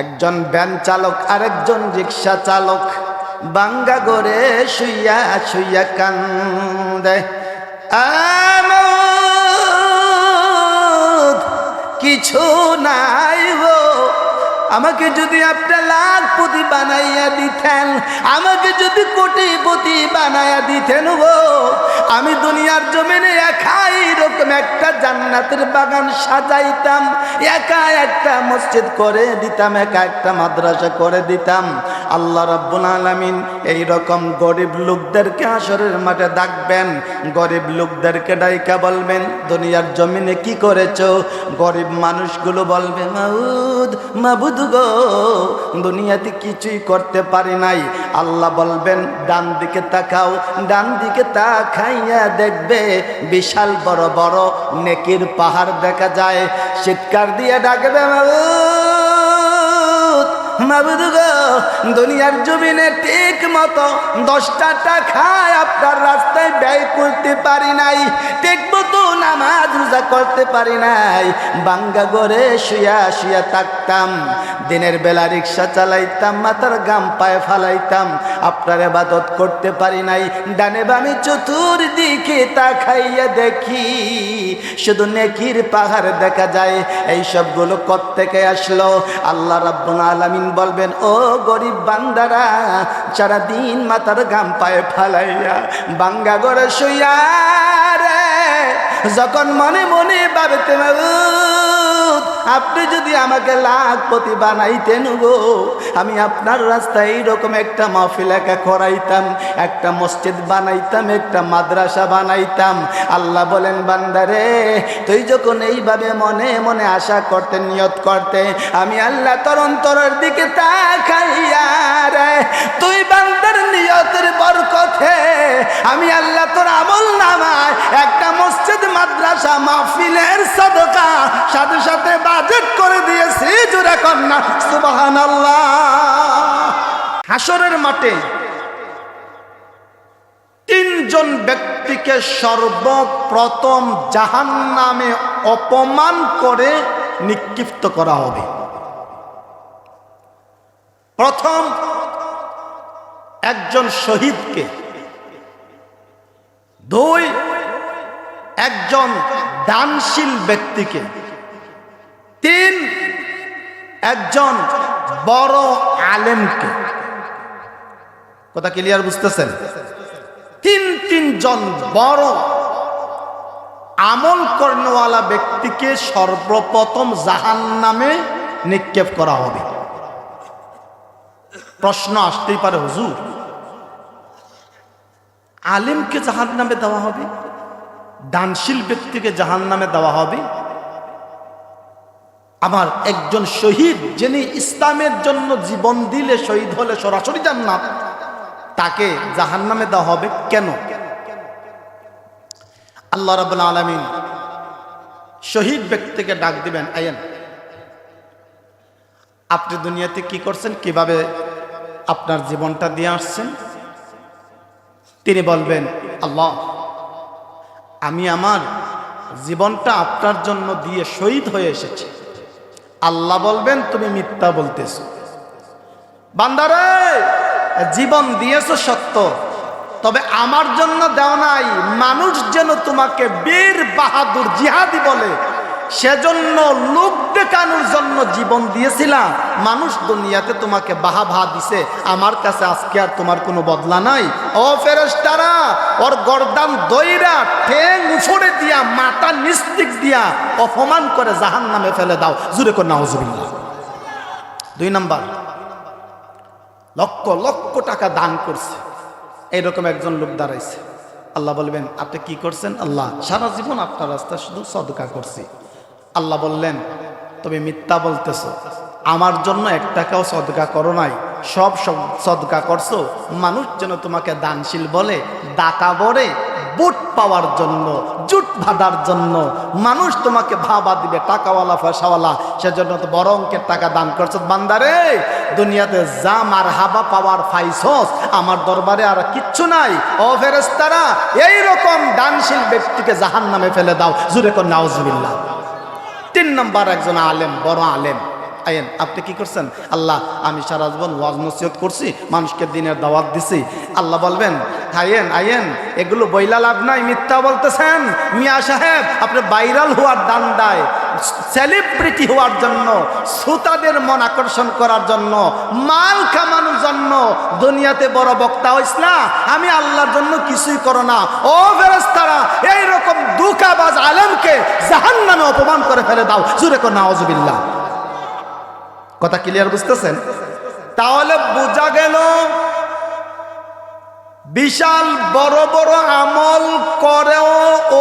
একজন ব্যান চালক আরেকজন রিক্সা চালক। বাঙ্গা গড়ে শুইয়া শুইয়া কান্দে। কিছু নাই আমাকে যদি আপনি লাখপতি বানাইয়া দিতেন, আমাকে যদি কোটি কোটিপতি বানাইয়া দিতেন গো, আমি দুনিয়ার জমিনে একাই রকম একটা জান্নাতের বাগান সাজাইতাম, একা একটা মসজিদ করে দিতাম, একা একটা মাদ্রাসা করে দিতাম। আল্লাহ রাব্বুল আলামিন এই রকম গরিব লোকদেরকে আসরের মাঠে ডাকবেন, গরিব লোকদেরকে ডাইকা বলবেন, দুনিয়ার জমিনে কি করেছ? গরিব মানুষগুলো বলবে, মাউদ, মাবুদ গো, দুনিয়াতে কিছুই করতে পারি নাই। আল্লাহ বলবেন, ডান দিকে তাকাও, ডান দিকে তাকাইয়া দেখবে বিশাল বড় বড় নেকির পাহাড় দেখা যায়। চিৎকার দিয়ে ডাকবে দুনিয়ার জমিনে ঠিক মতো দশটা টাকায় আপনার রাস্তায় ব্যয় করতে পারি নাই। ঠিক মতো নামাজ রোজা করতে পারি নাই। বাঙ্গা গড়ে শুয়া শুয়া থাকতাম। দিনের বেলা রিক্সা চালাইতাম, মাথার গাম পায়ে ফালাইতাম। আপনার এবাদত করতে পারি নাই। ডানে বামে চতুর্দিকে তাকাইয়া দেখি, শুধু নেকির পাহাড় দেখা যায়। এই সবগুলো থেকে আসলো? আল্লাহ রাব্বুল আলামিন বলবেন, ও গরিব বান্দারা, সারাদিন মাথার গাম পায়ে ফালাইয়া বাঙ্গা গড়ে শুইয়া রে যখন মনে মনে ভাবতে আপনি যদি আমাকে লাখপতি বানাইতেন গো, আমি আপনার রাস্তায় এইরকম একটা মাহফিল একা করাইতাম, একটা মসজিদ বানাইতাম, একটা মাদ্রাসা বানাইতাম। আল্লাহ বলেন, বান্দারে, তুই যখন এইভাবে মনে মনে আশা করতে, নিয়ত করতে, আমি আল্লাহ তোর অন্তরের দিকে তাকাইয়া তুই বান্দার নিয়তের বরকতে আমি আল্লাহ তোর আমল নামায় একটা মসজিদ, মাদ্রাসা, মাহফিলের সদকা সাথে সাথে বাজেট করে দিয়েছি জুড়ে কন্যা সুবাহান হাসরের মাঠে তিনজন ব্যক্তিকে সর্বপ্রথম জাহান নামে অপমান করে নিক্ষিপ্ত করা হবে। প্রথম একজন শহীদকে, দুই একজন দানশীল ব্যক্তিকে, তিন একজন বড় আলেমকে। কথা ক্লিয়ার বুঝতেছেন? তিন তিনজন বড় আমল কর্ণওয়ালা ব্যক্তিকে সর্বপ্রথম জাহান নামে নিক্ষেপ করা হবে। প্রশ্ন আসতেই পারে হুজুর। আলেমকে জাহান নামে দেওয়া হবে, দানশীল ব্যক্তিকে জাহান নামে দেওয়া হবে। আমার একজন শহীদ যিনি ইসলামের জন্য জীবন দিলে শহীদ হলে সরাসরি জান্নাত, তাকে জাহান নামে দেওয়া হবে কেন? আল্লাহ রাবুল আলমিন শহীদ ব্যক্তিকে ডাক দিবেন আয়েন আপনি দুনিয়াতে কি করছেন? কীভাবে আপনার জীবনটা দিয়ে আসছেন? তিনি বলবেন, আল্লাহ, আমি আমার জীবনটা আপনার জন্য দিয়ে শহীদ হয়ে এসেছি। আল্লাহ বলবেন, তুমি মিথ্যা বলতেছ। বান্দারে, জীবন দিয়েছ সত্য, তবে আমার জন্য দেও নাই। মানুষ যেন তোমাকে বীর বাহাদুর জিহাদি বলে সেজন্য লোক দেখানোর জন্য জীবন দিয়েছিলাম। মানুষ দুনিয়াতে তোমাকে বাহা ভা দিছে। আমার কাছে আজকে আর তোমার কোনো বদলা নাই। ও ফেরেস্তারা ওর গরদান দইরা ঠেং উফরে দিয়া, মাথা নিস্তিক দিয়া অপমান করে জাহান নামে ফেলে দাও। জুড়ে কর, নাউজুবিল্লাহ। দুই নাম্বার, লক্ষ লক্ষ টাকা দান করছে। এইরকম একজন লোক দাঁড়াইছে। আল্লাহ বলবেন, আপনি কি করছেন আল্লাহ? সারা জীবন আপনার রাস্তা শুধু সদকা করছি। আল্লাহ বললেন, তুমি মিথ্যা বলতেছ। আমার জন্য এক টাকাও সদকা করো নাই। সব সদকা করছ। মানুষ যেন তোমাকে দানশীল বলে, দাতা বলে, বুট পাওয়ার জন্য, জুট ভাদার জন্য। মানুষ তোমাকে ভাবা দিবে, টাকাওয়ালা পয়সাওয়ালা সেজন্য তো বড় অঙ্কের টাকা দান করছ। বান্দারে, দুনিয়াতে যা মার হাবা পাওয়ার ফাইসস, আমার দরবারে আর কিচ্ছু নাই। ও ফেরেস্তারা এইরকম দানশীল ব্যক্তিকে জাহান নামে ফেলে দাও। জুরে কর, নাউজুবিল্লাহ। তিন নম্বর একজন আলেম বড় আলেম। আয়েন আপনি কি করছেন? আল্লাহ, আমি সারা জীবন ওয়াজ নসিহত করছি, মানুষকে দিনের দাওয়াত দিছি। আল্লাহ বলবেন আয়েন আয়েন এগুলো বইলা লাভ নাই, মিথ্যা বলতেছেন। মিয়া সাহেব, আপনি ভাইরাল হওয়ার দান্দায় সেলিব্রিটি হওয়ার জন্য, শ্রোতাদের মন আকর্ষণ করার জন্য, মাল কামানোর জন্য দুনিয়াতে বড় বক্তা হইস না। আমি আল্লাহর জন্য কিছুই করো না। ও ফেরেস্তারা এইরকম দুকাবাজ আলেমকে জাহান নামে অপমান করে ফেলে দাও। জুরে কর কথা ক্লিয়ার বুঝতেছেন? তাহলে বোঝা গেল বিশাল বড় বড় আমল করেও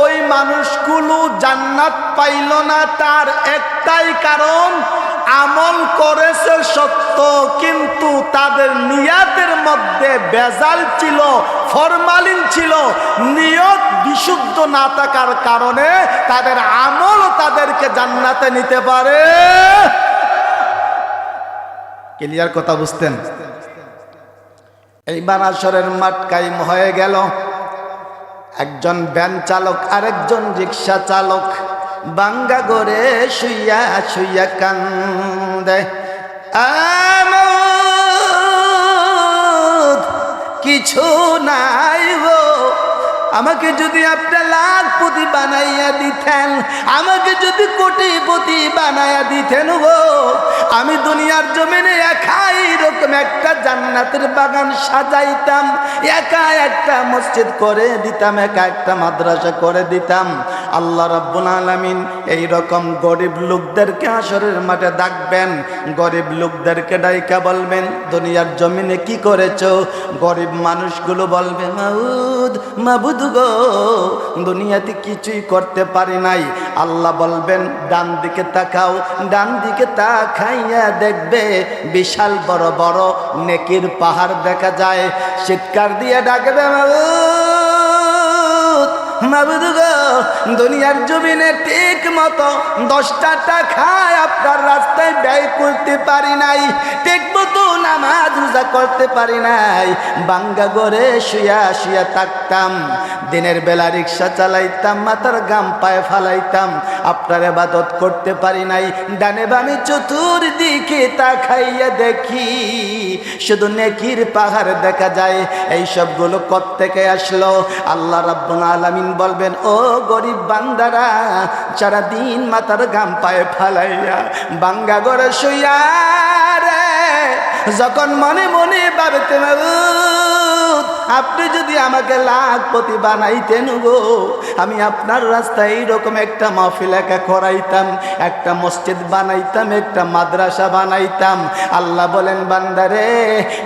ওই মানুষগুলো জান্নাত পাইল না, তার একটাই কারণ, আমল করেছে সত্য, কিন্তু তাদের নিয়াতের মধ্যে বেজাল ছিল, ফরমালিন ছিল, নিয়ত বিশুদ্ধ না থাকার কারণে তাদের আমল তাদেরকে জান্নাতে নিতে পারে। ক্লিয়ার কথা বুঝতেন। এইবার আসরের মাঠ কাইম হয়ে গেল। একজন ভ্যান চালক, আরেকজন রিক্সা চালক বাঙ্গা গড়ে শুইয়া শুইয়া কান্দে। আমোদ, কিছু নাই গো আমাকে যদি আপনি লাখপতি বানাইয়া দিতেন, আমাকে যদি কোটি কোটিপতি বানাইয়া দিতেন গো, আমি দুনিয়ার জমিনে একাই রকম একটা জান্নাতের বাগান সাজাইতাম, একা একটা মসজিদ করে দিতাম, একা একটা মাদ্রাসা করে দিতাম। আল্লাহ রাব্বুল আলামিন এই রকম গরিব লোকদেরকে আসরের মাঠে ডাকবেন। গরিব লোকদেরকে ডাইকা বলবেন, দুনিয়ার জমিনে কি করেছ? গরিব মানুষগুলো বলবে, মাউদ, মাবুদ গো, দুনিয়াতে কিছুই করতে পারি নাই। আল্লাহ বলবেন, ডান দিকে তাকাও, ডান দিকে তাকাইয়া দেখবে বিশাল বড় বড় নেকির পাহাড় দেখা যায়। চিৎকার দিয়ে ডাকবে মাবুদ দুনিয়ার জমিনে ঠিক মতো দশটা টাকায় আপনার রাস্তায় ব্যয় করতে পারি নাই। ঠিক মতো নামাজ রোজা করতে পারি নাই। বাঙ্গা গড়ে শুয়া শুয়া থাকতাম, দিনের বেলা রিক্সা চালাইতাম, মাথার গাম পায়ে ফালাইতাম আপনার এবাদত করতে পারি নাই। ডানে বামে চতুর্দিকে তাকাইয়া দেখি শুধু নেকির পাহাড় দেখা যায়। এই সবগুলো থেকে আসলো? আল্লাহ রাব্বুল আলামিন বলবেন ও গরিব বান্দারা সারা দিন মাথার গাম পায়ে ফালাইয়া বাঙ্গা গড়ে শুইয়া রে যখন মনে মনে ভাবতে মাবুদ, আপনি যদি আমাকে লাখপতি বানাইতেন গো, আমি আপনার রাস্তায় এইরকম একটা মাহফিল একা করাইতাম, একটা মসজিদ বানাইতাম, একটা মাদ্রাসা বানাইতাম। আল্লাহ বলেন, বান্দারে,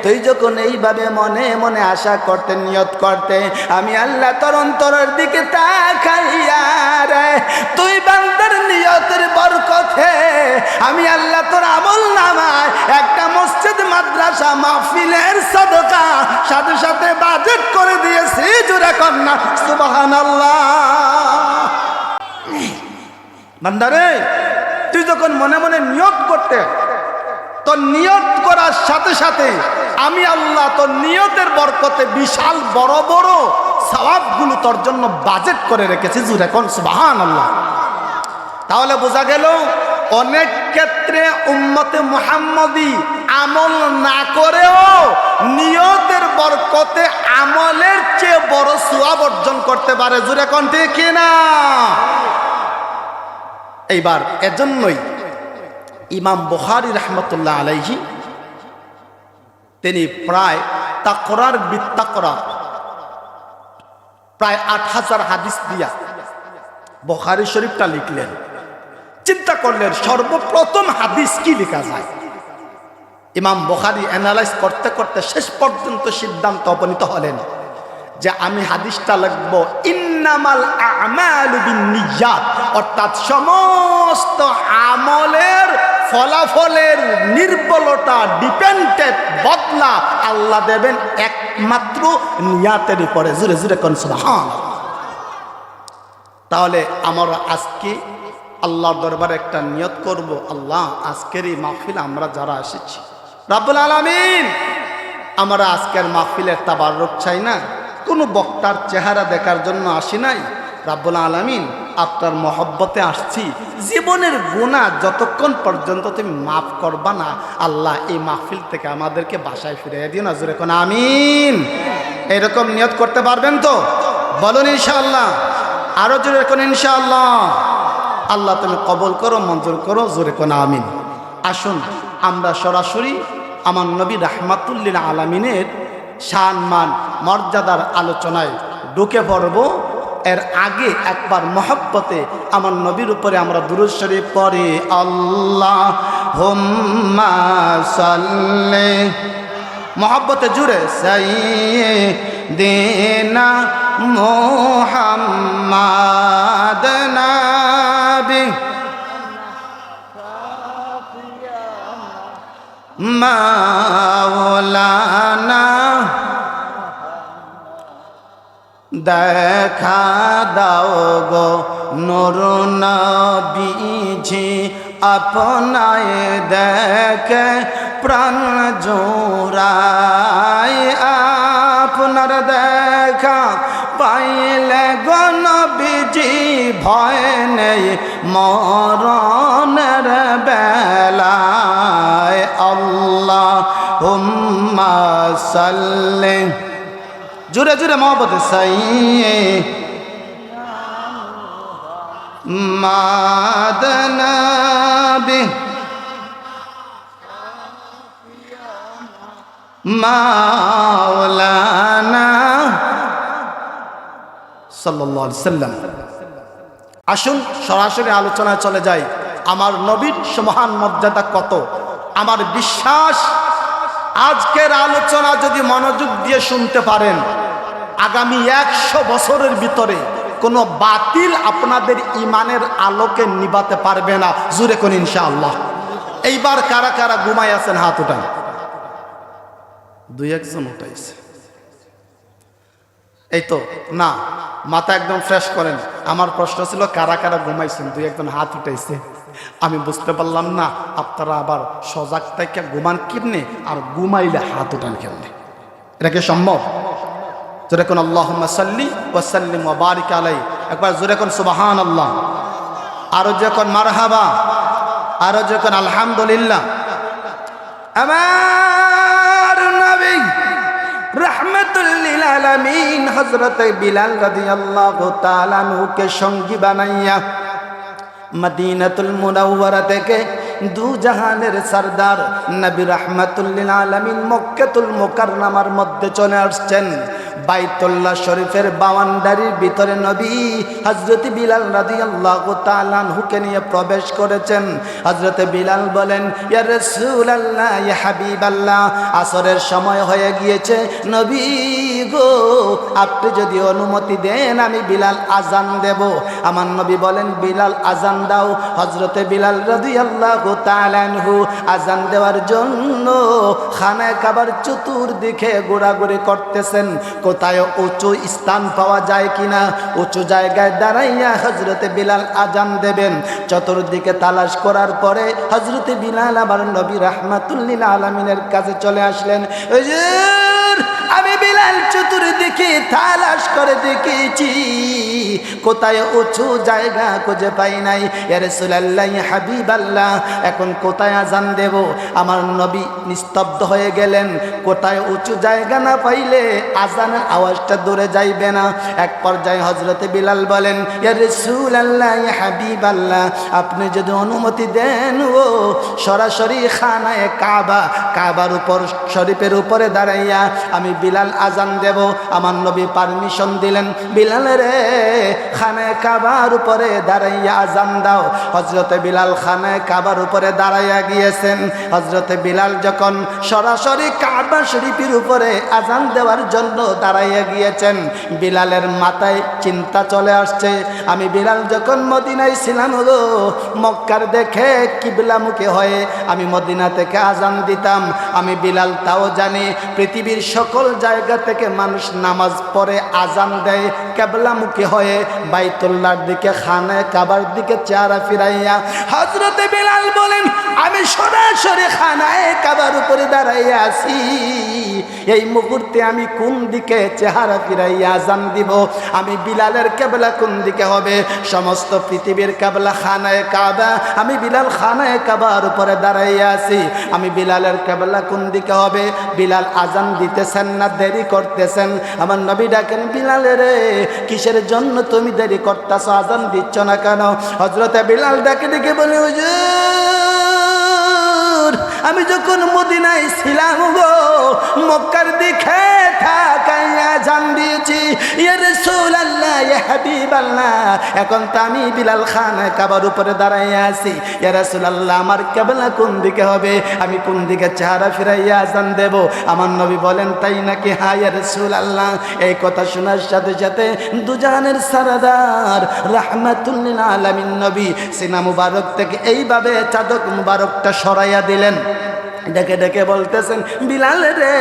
তুই যখন এইভাবে মনে মনে আশা করতে, নিয়ত করতে, আমি আল্লাহ তোর অন্তরের দিকে তাকাইয়া রে, তুই বান্দার নিয়তের বরকতে আমি আল্লাহ তোর আমল নামায় একটা মসজিদ, মাদ্রাসা, মাহফিলের সদকা সাথে সাথে বাজেট করে দিয়েছি জুড়ে কন্যা সুবাহান বান্দারে, তুই যখন মনে মনে নিয়ত করতে, তোর নিয়ত করার সাথে সাথে আমি আল্লাহ তোর নিয়তের বরকতে বিশাল বড় বড় সওয়াবগুলো তোর জন্য বাজেট করে রেখেছি জুড়ে কন সুবাহান আল্লাহ তাহলে বোঝা গেল, অনেক ক্ষেত্রে উম্মতে মুহাম্মদি আমল না করেও নিয়তের বরকতে আমলের চেয়ে বড় সুয়াব অর্জন করতে পারে। জুড়ে কণ্ঠে কিনা এইবার এজন্যই ইমাম বুখারি রহমতুল্লাহ আলাইহি, তিনি প্রায় তাকরার বিত্তাকরা, প্রায় আট হাজার হাদিস দিয়া বখারি শরীফটা লিখলেন। চিন্তা করলেন সর্বপ্রথম হাদিস কি লেখা যায়? ইমাম বখারি অ্যানালাইজ করতে করতে শেষ পর্যন্ত সিদ্ধান্ত উপনীত হলেন যে আমি হাদিসটা লিখব ইন্নামাল আমালু বিন্নিয়াত, অর্থাৎ সমস্ত আমলের ফলাফলের নির্বলতা ডিপেন্ডেড বদলা আল্লাহ দেবেন একমাত্র নিয়াতের উপরে। জুড়ে জুড়ে কোন হ্যাঁ তাহলে আমার আজকে আল্লাহর দরবারে একটা নিয়ত করব, আল্লাহ, আজকের এই মাহফিল আমরা যারা এসেছি, রাব্বুল আলামিন, আমরা আজকের মাহফিলের তাবারক চাই না, কোনো বক্তার চেহারা দেখার জন্য আসি নাই, রাব্বুল আলামিন, আপনার মহব্বতে আসছি, জীবনের গুণা যতক্ষণ পর্যন্ত তুমি মাফ করবা না, আল্লাহ এই মাহফিল থেকে আমাদেরকে বাসায় ফিরিয়ে দিও না, জোরে কোন আমিন। এরকম নিয়ত করতে পারবেন তো? বলুন ইনশাআল্লাহ, আরও জোরে কোন ইনশাআল্লাহ। আল্লাহ তুমি কবল করো, মঞ্জুর করো, জোরে কোন আমিন। আসুন আমরা সরাসরি আমার নবী রাহমাতুল্লিন আলামিনের সম্মান মর্যাদার আলোচনায় ঢুকে পড়ব। এর আগে একবার মহব্বতে আমার নবীর উপরে আমরা শরীফ পড়ি আল্লাহ হোম্মা সাল্লে। মহব্বতে জুড়ে সাই দেনা মোহাম্মদ মাওলানা, দেখা দাও গো নর নবীজি, আপনায় দেখে প্রাণ জোড়ায় আপনার দেখা পাইলে গো নবীজি, ভয় নেই মরণের হুম্মা সাল্লে। জুড়ে জুড়ে মোহব্বত সাই মাদনাবি সাল্লাম। আসুন, সরাসরি আলোচনায় চলে যাই। আমার নবীর মহান মর্যাদা কত? আমার বিশ্বাস আজকের আলোচনা যদি মনোযোগ দিয়ে শুনতে পারেন, আগামী একশো বছরের ভিতরে কোনো বাতিল আপনাদের ইমানের আলোকে নিবাতে পারবে না। জুরে কোন ইনশাআল্লাহ। এইবার কারা কারা ঘুমাই আছেন, হাত উঠান। দুই একজন উঠাইছে। এই তো, না, মাথা একদম ফ্রেশ করেন। আমার প্রশ্ন ছিল, কারা কারা ঘুমাইছেন? দুই একজন হাত উঠাইছে। আমি বুঝতে পারলাম না, আপনারা আবার সজাগ থেকে ঘুমান কেমনে আর ঘুমাইলে হাত উঠান কেমনে? এটা কি সম্ভব? জোরে কোন আল্লাহ সাল্লি ওয়াসাল্লিম ও বারিক আলাই। একবার জোরে কোন সুবাহান আল্লাহ আরও যখন মারহাবা। আরও যখন আলহামদুলিল্লাহ। আমার নবী রহমতুল্লিল আলামিন হযরত বিলাল রাদিয়াল্লাহু তাআলা নুকে সঙ্গী বানাইয়া মদিনাতুল মুনাওয়ারা থেকে দু জাহানের সরদার নবী রহমতুল্লিল আলমিন মক্কাতুল মুকাররমার মধ্যে চলে আসছেন। বাইতুল্লাহ শরীফের বাওয়ান্ডারির ভিতরে নবী হজরত বিলাল রাদিয়াল্লাহু তাআলা হুকে নিয়ে প্রবেশ করেছেন। হজরত বিলাল বলেন, ইয়া রাসূলুল্লাহ, ইয়া হাবিবাল্লাহ, আসরের সময় হয়ে গিয়েছে। নবী গো, আপনি যদি অনুমতি দেন, আমি বিলাল আজান দেব। আমার নবী বলেন, বিলাল আজান দাও। হজরতে বিলাল রাদিয়াল্লাহু তাআলা আনহু আজান দেওয়ার জন্য খানায় কাবার চতুর্দিকে ঘোরাঘুরি করতেছেন। কোথায় উঁচু স্থান পাওয়া যায় কিনা? উঁচু জায়গায় দাঁড়াইয়া হজরতে বিলাল আজান দেবেন। চতুর্দিকে তালাশ করার পরে হজরতে বিলাল আবার নবী রাহমাতুল্লিল আলমিনের কাছে চলে আসলেন। ওই যে বিলাল চতুর্দিকে তালাশ করে দেখেছি। কোথায় উঁচু জায়গা খুঁজে পাই নাই। এর সুলাল্লাহ হাবিব আল্লাহ এখন কোথায় আজান দেব? আমার নবী নিস্তব্ধ হয়ে গেলেন। কোথায় উঁচু জায়গা না পাইলে আজানের আওয়াজটা দূরে যাইবে না। এক পর্যায়ে হজরতে বিলাল বলেন ইয়া রসুল আল্লাহ হাবিব আল্লাহ আপনি যদি অনুমতি দেন ও, সরাসরি খানায় কাবা, কাবার উপর, শরীফের উপরে দাঁড়াইয়া আমি বিলাল আজান দেব। আমার নবী পারমিশন দিলেন, বিলাল রে খানায় কাবার উপরে দাঁড়াইয়া আজান দাও। হজরতে বিলাল খানায় কাবার উপরে দাঁড়াইয়া গিয়েছেন। হজরতে বিলাল যখন সরাসরি কাবা শরীফের উপরে আজান দেওয়ার জন্য দাঁড়াইয়া গিয়েছেন, বিলালের মাথায় চিন্তা চলে আসছে। আমি বিলাল যখন মদিনায় ছিলাম হলো মক্কার দেখে কিবলামুখী হয়ে আমি মদিনা থেকে আজান দিতাম। আমি বিলাল তাও জানি, পৃথিবীর সকল জায়গা থেকে মানুষ নামাজ পড়ে, আজান দেয়, কেবলামুখী হয়ে বাইতুল্লার দিকে খানায়, কাবার দিকে চেহারা ফিরাইয়া হজরতে বিলাল বলেন, আমি সরাসরি খানায়, কাবার উপরে দাঁড়াইয়া আছি। এই মুহূর্তে আমি কোন দিকে চেহারা ফিরাইয়া আজান দিব? আমি বিলালের কেবলা কোন দিকে হবে? সমস্ত পৃথিবীর কেবলা খানায় কাবা, আমি বিলাল খানায় কাবার উপরে দাঁড়াইয়া আছি। আমি বিলালের কেবলা কোন দিকে হবে? বিলাল আজান দিতেছেন না, দেরি করতেছেন। আমার নবী ডাকেন, বিলাল রে, কিসের জন্য তুমি দেরি কর্তা আজান দিচ্ছ না কেন? হজরতে বিলাল ডাকে ডেকে বলে আমি যখন মদিনায় ছিলাম গো, মক্কার দিকে থাকাইয়া জান দিয়েছি এখন তো আমি বিলাল খান কাবার উপরে দাঁড়াইয়া আছি। ইয়ে রসুল আল্লাহ আমার কেবলা কোন দিকে হবে? আমি কোন দিকে চেহারা ফিরাইয়া আজান দেব? আমার নবী বলেন, তাই নাকি? হা ইয়ে রসুল আল্লাহ এই কথা শোনার সাথে সাথে দুজানের সারাদার রাহমাতুল্লিল আলামিন নবী, সিনা মুবারক থেকে এইভাবে চাদক মুবারকটা সরাইয়া দিলেন। ডেকে ডেকে বলতেছেন, বিলাল রে,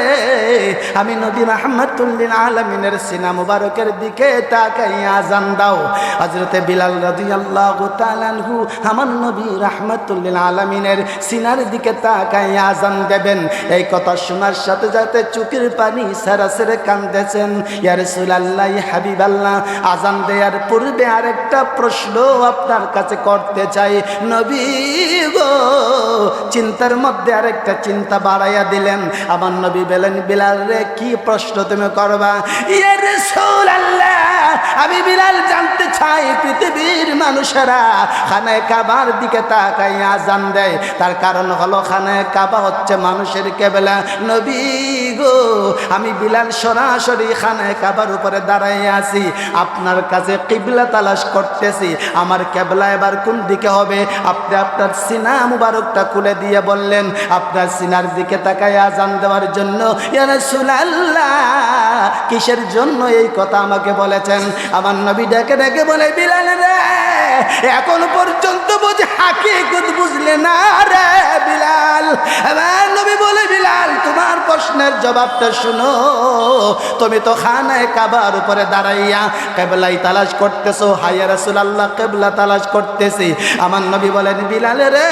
আমি নবী মাহমদুল্লিন আলমিনের সিনা মুবারকের দিকে তাকাই আজান দাও। হজরতে বিলাল রাজি আল্লাহ তালানহু আমার নবী রাহমাতুল্লিন আলমিনের সিনার দিকে তাকাই আজান দেবেন। এই কথা শোনার সাথে সাথে চুকির পানি সারা সেরে কান্দেছেন ইয়ার সুলাল্লাহ হাবিব আল্লাহ আজান দেওয়ার পূর্বে আরেকটা প্রশ্ন আপনার কাছে করতে চাই। নবী গো, চিন্তার মধ্যে আরেকটা চিন্তা বাড়াইয়া দিলেন। আমার নবী বলেন বিলাল রে কি প্রশ্ন তুমি করবা? ইয়ে রাসূলুল্লাহ! আমি বিলাল জানতে চাই পৃথিবীর মানুষেরা খানায় কাবার দিকে তাকাই আজান দেয়। তার কারণ হলো খানায় কাবা হচ্ছে মানুষের কেবলা নবী গো। আমি বিলাল সরাসরি খানায় কাবার উপরে দাঁড়াই আছি। আপনার কাছে কিবলা তালাশ করতেছি। আমার কেবলা এবার কোন দিকে হবে? আপনি আপনার সিনা মুবারকটা খুলে দিয়ে বললেন, আপনার সিনার দিকে তাকায় আজান দেওয়ার জন্য। ইয়া রাসূলুল্লাহ, কিসের জন্য এই কথা আমাকে বলেছেন? আমার নবী ডেকে ডেকে বলে, বিলাল রে, এখন পর্যন্ত বুঝে হাকিকত বুঝলে না রে বিলাল। আমার নবী বলে, বিলাল, তোমার প্রশ্নের জবাবটা শুনো। তুমি তো খানায় কাবার উপরে দাঁড়াইয়া কেবলাই তালাশ করতেছো হাইয়া রাসূলুল্লাহ, কেবলা তালাশ করতেছি। আমার নবী বলেন, বিলাল রে,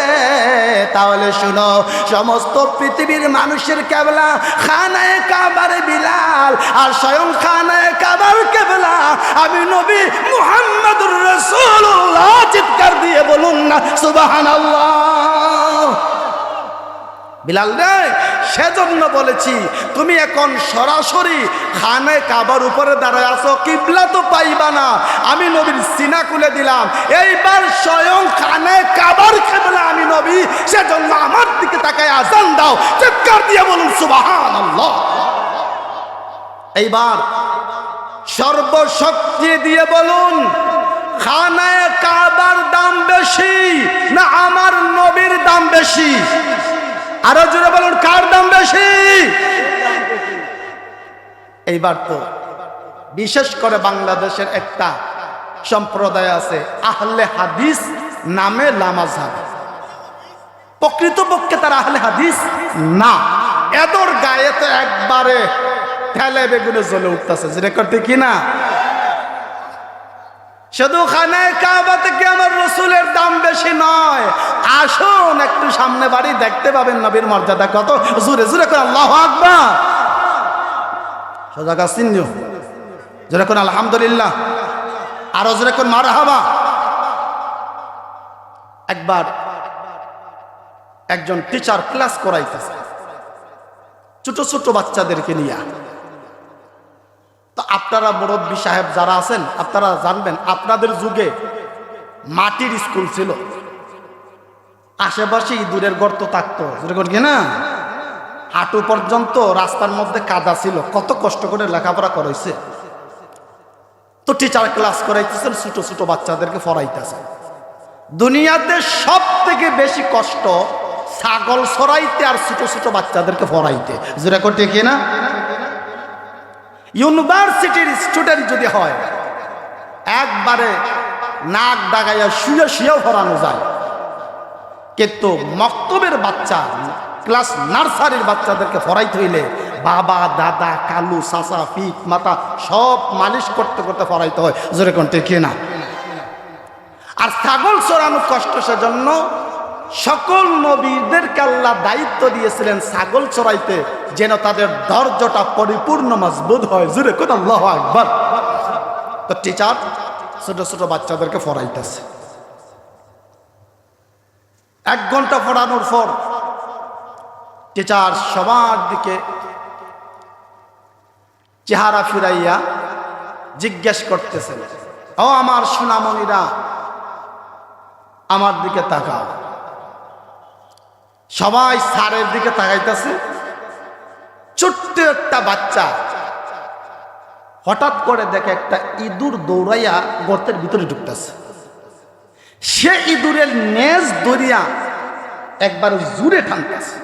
তাহলে শুনো, সমস্ত পৃথিবীর মানুষের কেবলা খানায় কাবার বিলাল, আর স্বয়ং খানায় কাবার কেবলা আমি নবী মুহাম্মদুর রাসূলুল্লাহ। চিৎকার দিয়ে বলুন না, সুবহানাল্লাহ। বিলাল রে, সেজন্য বলেছি, তুমি এখন সরাসরি খানে কাবার উপরে দাঁড়ায় আসো কিবলা তো পাইবা না। আমি নবীর সিনা খুলে দিলাম, এইবার স্বয়ং খানে কাবার কেবলা আমি নবী, সেজন্য আমার দিকে তাকায় আজান দাও। চিৎকার দিয়ে বলুন সুবাহান এইবার সর্বশক্তি দিয়ে বলুন, খানায় কাবার দাম বেশি না আমার নবীর দাম বেশি? আরও জোরে বলুন, কার দাম বেশি? এইবার তো বিশেষ করে বাংলাদেশের একটা সম্প্রদায় আছে, আহলে হাদিস নামে লামাজাব প্রকৃতপক্ষে তারা আহলে হাদিস না। এদর গায়ে তো একবারে বেগুনে জ্বলে উঠতেছে। না শুধু খানায় কাবা থেকে আমার রসুলের দাম বেশি নয়? আসুন, একটু সামনে বাড়ি দেখতে পাবেন নবীর মর্যাদা কত? জুড়ে জুড়ে করে, আল্লাহ সোজা গাছ চিহ্ন জোরে কোন আলহামদুলিল্লাহ। আরও জোরে কোন মার হাবা একবার একজন টিচার ক্লাস করাইতেছে। ছোট ছোট বাচ্চাদেরকে নিয়ে। তো আপনারা মুরব্বী সাহেব যারা আছেন, আপনারা জানবেন, আপনাদের যুগে মাটির স্কুল ছিল। আশেপাশে ইঁদুরের গর্ত থাকতো, যেরকম কি না? হাঁটু পর্যন্ত রাস্তার মধ্যে কাদা ছিল, কত কষ্ট করে লেখাপড়া করাইছে। তো টিচার ক্লাস করাইতেছেন, ছোট ছোট বাচ্চাদেরকে পড়াইতেছে দুনিয়াতে সব থেকে বেশি কষ্ট ছাগল সরাইতে আর ছোট ছোট বাচ্চাদেরকে পড়াইতে। যেরকম ঠিক না? ইউনিভার্সিটির স্টুডেন্ট যদি হয়, একবারে নাক ডাগাইয়া শুয়ে শুয়েও ভরানো যায়। কিন্তু মক্তবের বাচ্চা, ক্লাস নার্সারির বাচ্চাদেরকে ফরাইতে হইলে বাবা, দাদা, কালু সাসা পিঠ মাথা সব মালিশ করতে করতে ফরাইতে হয়। জোরে কোনটি কি না আর ছাগল চড়ানো কষ্ট সেজন্য সকল নবীদেরকে আল্লাহ দায়িত্ব দিয়েছিলেন ছাগল চড়াইতে, যেন তাদের ধৈর্যটা পরিপূর্ণ মজবুত হয়। জুড়ে কোন আল্লাহ তো টিচার ছোট ছোট বাচ্চাদেরকে পড়াইতেছে। এক ঘণ্টা পড়ানোর পর টিচার সবার দিকে চেহারা ফিরাইয়া জিজ্ঞেস করতেছেন, ও আমার সোনামণিরা, আমার দিকে তাকাও। সবাই সারের দিকে তাকাইতেছে। ছোট্ট একটা বাচ্চা হঠাৎ করে দেখে একটা ইঁদুর দৌড়াইয়া গর্তের ভিতরে ঢুকতেছে। সে ইঁদুরের নেজ দরিয়া একবার জুড়ে টানতেছে।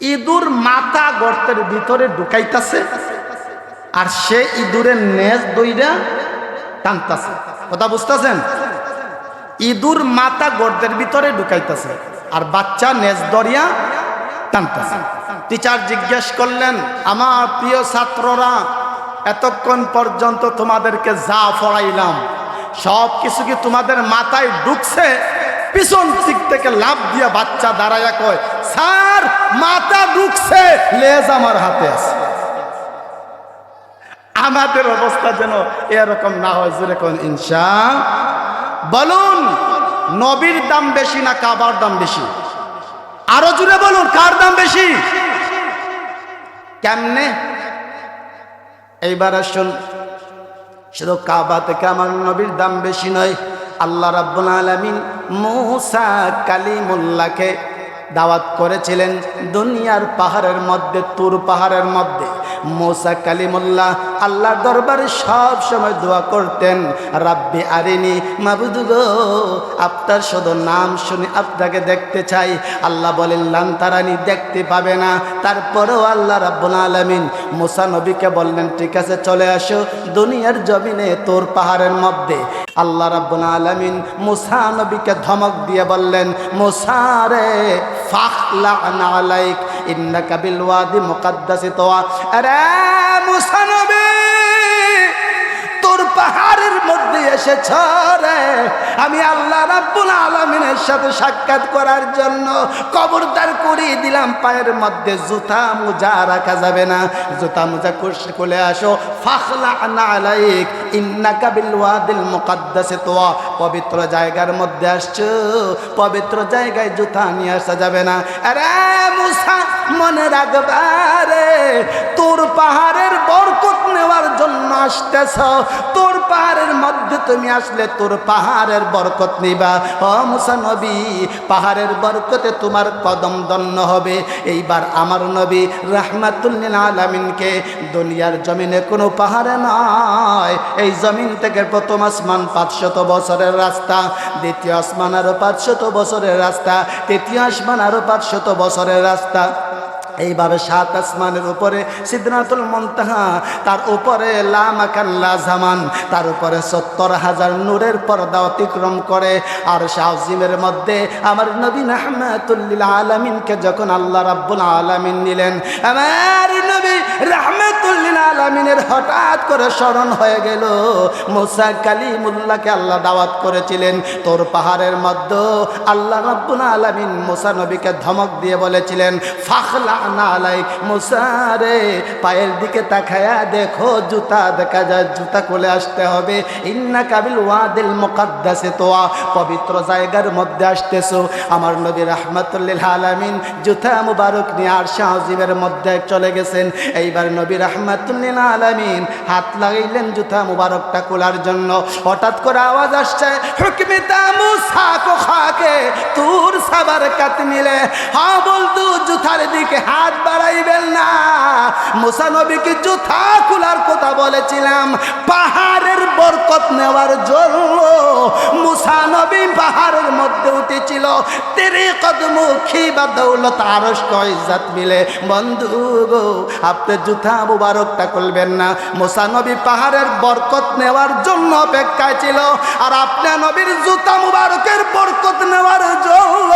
ইঁদুর মাথা গর্তের ভিতরে ঢুকাইতেছে আর সে ইঁদুরের নেজ দইরা টানতেছে। কথা বুঝতেছেন? ইঁদুর মাথা গর্তের ভিতরে ঢুকাইতেছে। আর বাচ্চা নেজ দরিয়া টানতেছে। টিচার জিজ্ঞেস করলেন, আমার প্রিয় ছাত্ররা, এতক্ষণ পর্যন্ত তোমাদেরকে যা পড়াইলাম, সব কিছু কি তোমাদের মাথায় ঢুকছে? পিছন দিক থেকে লাভ দিয়ে বাচ্চা দাঁড়াইয়া কয়, স্যার, মাথা ঢুকছে, লেজ আমার হাতে আছে। আমাদের অবস্থা যেন এরকম না হয়, যেরকম ইনশা বলুন নবীর দাম বেশি না কাবার দাম বেশি? আরও জুড়ে বলুন, কার দাম বেশি? কেমনে? এইবার আসুন। শুধু কাবা থেকে আমার নবীর দাম বেশি নয়, আল্লাহ রাব্বুল আলামিন মুসা কালিমুল্লাহকে দাওয়াত করেছিলেন দুনিয়ার পাহাড়ের মধ্যে, তুর পাহাড়ের মধ্যে। মোসা কালিমুল্লাহ আল্লাহর দরবারে সব সময় দোয়া করতেন, রাব্বি আরিনি মাবুদুগো আপনার শুধু নাম শুনে আপনাকে দেখতে চাই। আল্লাহ বলেন লান্তারানি দেখতে পাবে না। তারপরেও আল্লাহ রাব্বুল আলামিন মুসা নবীকে বললেন, ঠিক আছে, চলে আসো দুনিয়ার জমিনে, তোর পাহাড়ের মধ্যে। আল্লাহ রাব্বুল আলামিন মুসা নবীকে ধমক দিয়ে বললেন, মুসা রে ফাখলা আলাইক ইন্নাকা বিল ওয়াদি মুকাদ্দাসি তোয়া আরে মুসা নবী পাহাড়ের মধ্যে এসেছ রে। আমি আল্লাহ রাব্বুল আলামিনের সাথে সাক্ষাৎ করার জন্য কবরদার করিয়ে দিলাম, পায়ের মধ্যে জুতা মোজা রাখা যাবে না। জুতা মোজা কোলে আসো। ফাখলা আনা আলাইক, ইন্নাকা বিল ওয়াদিল মুকাদ্দাসে তোয়া। পবিত্র জায়গার মধ্যে আসছো, পবিত্র জায়গায় জুতা নিয়ে আসা যাবে না। আরে মুসা মনে রাখবারে, তোর পাহাড়ের বরকত নেওয়ার জন্য আসতেছ। তোর পাহাড়ের মধ্যে তুমি আসলে তোর পাহাড়ের বরকত নিবা। ও মুসা নবী, পাহাড়ের বরকতে তোমার কদম দন্য হবে। এইবার আমার নবী রাহমাতুল্লিল আলামিনকে দুনিয়ার জমিনে কোনো পাহাড়ে নয়। এই জমিন থেকে প্রথম আসমান পাঁচশত বছরের রাস্তা, দ্বিতীয় আসমান আরও পাঁচশত বছরের রাস্তা, তৃতীয় আসমান আরও পাঁচশত বছরের রাস্তা। এইভাবে সাত আসমানের উপরে সিদ্ধনাথুল মন্তাহা, তার উপরে লামাকাল্লা জামান, তার উপরে সত্তর হাজার নূরের পর্দা অতিক্রম করে। আর শাহজিমের মধ্যে আমার নবীন আহমেদুল্লিল আলমিনকে যখন আল্লাহ রাব্বুল আলমিন নিলেন, আমার নবী রাহমাতুল্লিল আলমিনের হঠাৎ করে স্মরণ হয়ে গেল, মোসা কালিমুল্লাহকে আল্লাহ দাওয়াত করেছিলেন। তোর পাহাড়ের মধ্যে আল্লাহ রাব্বুল আলমিন মোসা নবীকে ধমক দিয়ে বলেছিলেন, ফাখলা নালাই মুসারে, পায়ের দিকে তাকায়া দেখো, জুতা দেখা যায়, জুতা কোলে আসতে হবে। ইন্না কাবিল ওয়াদিল মুকাদ্দাসে তোয়া, পবিত্র জায়গার মধ্যে আসতেছো। আমার নবী রাহমাতুল্লিল আলামিন জুতা মুবারক নিয়ে আর শাহজিমের মধ্যে চলে গেছেন। এইবার নবী রাহমাতুল্লিল আলামিন হাত লাগাইলেন জুতা মুবারকটা খোলার জন্য। হঠাৎ করে আওয়াজ আসছে, হুকমিতা মুসা কো খাকে তুর সাবার কাত মিলে। হ্যাঁ বলতু জুতার দিকে হাত বাড়াইবেন না। মুসা নবীকে জুতা খোলার কথা বলেছিলাম। পাহাড়ের বরকত নেওয়ার জন্য মুসা নবী পাহাড়ের মধ্যে উঠেছিল। তেরে কদমুখী বা দৌলত আরস ইজ্জাত মিলে। বন্ধু গো, আপনি জুথা মুবারকটা খুলবেন না। মুসা নবী পাহাড়ের বরকত নেওয়ার জন্য অপেক্ষায় ছিল। আর আপনার নবীর জুতা মুবারকের বরকত নেওয়ার জন্য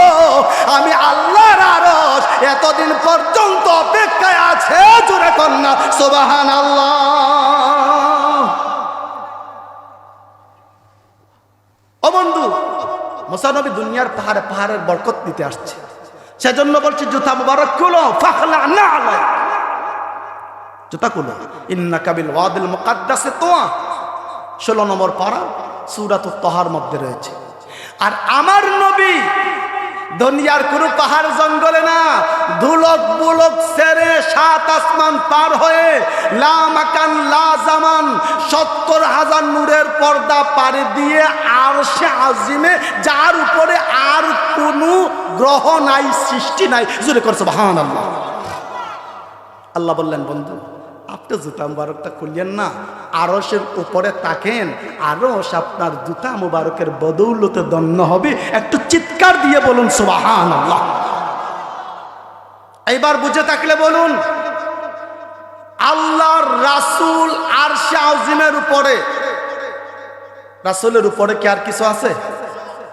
আমি আল্লাহর আরস এতদিন পর্যন্ত অপেক্ষায় আছে জুড়ে কন্যা সোবাহান আল্লাহ ও বন্ধু, মোসানবী দুনিয়ার পাহাড়ে পাহাড়ের বরকত আসছে। সেজন্য বলছি, জুতা মুবারক কুলো ফাখলা না জুতা কুলো ইন্না কাবিল ওয়াদিল মুকাদ্দাসে তোয়া। ষোলো নম্বর পারা সুরাত তহার মধ্যে রয়েছে। আর আমার নবী দুনিয়ার কোনো পাহাড় জঙ্গলে না, ধুলক বুলক সেরে সাত আসমান পার হয়ে লা মাকান, লা জামান, সত্তর হাজার নূরের পর্দা পাড়ি দিয়ে আর সে আজিমে, যার উপরে আর কোনো গ্রহ নাই, সৃষ্টি নাই। জুড়ে করছে ভান আল্লাহ আল্লাহ বললেন, বন্ধু আপনি জুতা মুবারকটা খুললেন না আরসের উপরে তাকেন আরস আপনার জুতা মুবারকের বদৌলতে দন্য হবে, একটু চিৎকার দিয়ে বলুন সুবাহান আল্লাহ এইবার বুঝে থাকলে বলুন, আল্লাহর রাসুল আর শাহজিমের উপরে। রাসুলের উপরে কি আর কিছু আছে?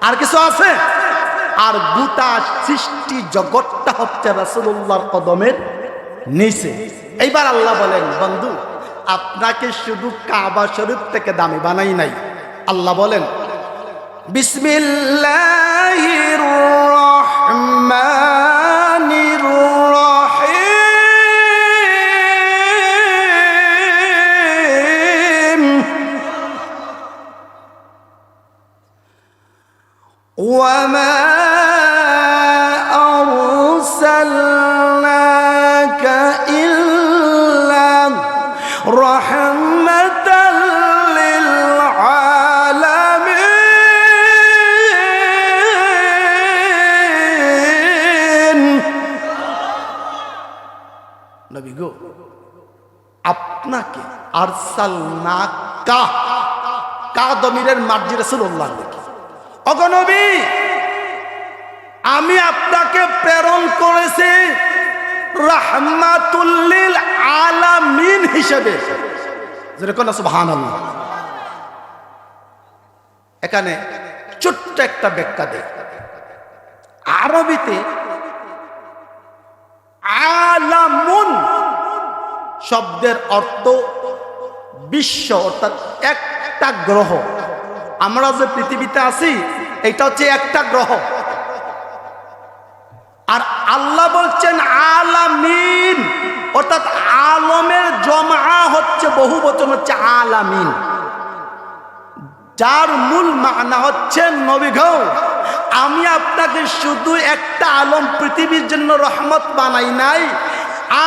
আর কিছু আছে? আর গোটা সৃষ্টি জগৎটা হচ্ছে রাসুল্লাহর কদমের নিচে। এইবার আল্লাহ বলেন, বন্ধু, আপনাকে শুধু কাবা শরীফ থেকে দামি বানাই নাই। আল্লাহ বলেন বিসমিল্লাহ ওয়া আপনাকে না কা কা দমিরের মার্জি অগনবী আমি আপনাকে প্রেরণ করেছি রাহমাতুল্লিল আলামিন হিসেবে। যেরকম এখানে ছোট্ট একটা ব্যাখ্যা দেয় আরবিতে আলামুন শব্দের অর্থ বিশ্ব, অর্থাৎ একটা গ্রহ। আমরা যে পৃথিবীতে আছি, এটা হচ্ছে একটা গ্রহ। আর আল্লাহ বলছেন আলামিন, অর্থাৎ আলমের জমা হচ্ছে বহু বচন হচ্ছে আলামিন। যার মূল মানা হচ্ছে নবী ঘৌ আমি আপনাকে শুধু একটা আলম পৃথিবীর জন্য রহমত বানাই নাই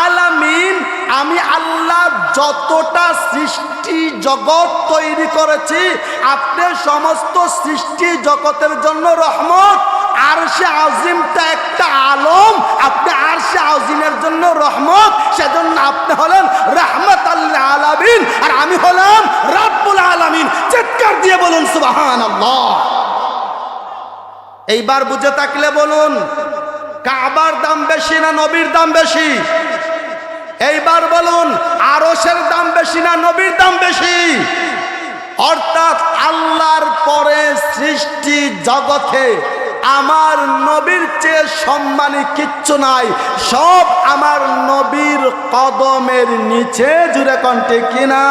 আলামিন, আমি আল্লাহ যতটা সৃষ্টি জগৎ তৈরি করেছি, আপনি সমস্ত সৃষ্টি জগতের জন্য রহমত। আর সে আজিমটা একটা আলম, আপনি আর সে আজিমের জন্য রহমত। সেজন্য আপনি হলেন রহমত আল্লাহ আলামিন। আর আমি হলাম রাব্বুল আলামিন। চিৎকার দিয়ে বলুন সুবাহান আল্লাহ এইবার বুঝে থাকলে বলুন কাবার দাম বেশি না নবীর দাম বেশি? এইবার বলুন আরসের দাম বেশি না নবীর দাম বেশি? অর্থাৎ আল্লাহর পরে সৃষ্টি জগতে আমার নবীর চেয়ে সম্মানী কিচ্ছু নাই। সব আমার নবীর কদমের নিচে জুড়ে কণ্ঠে কিনা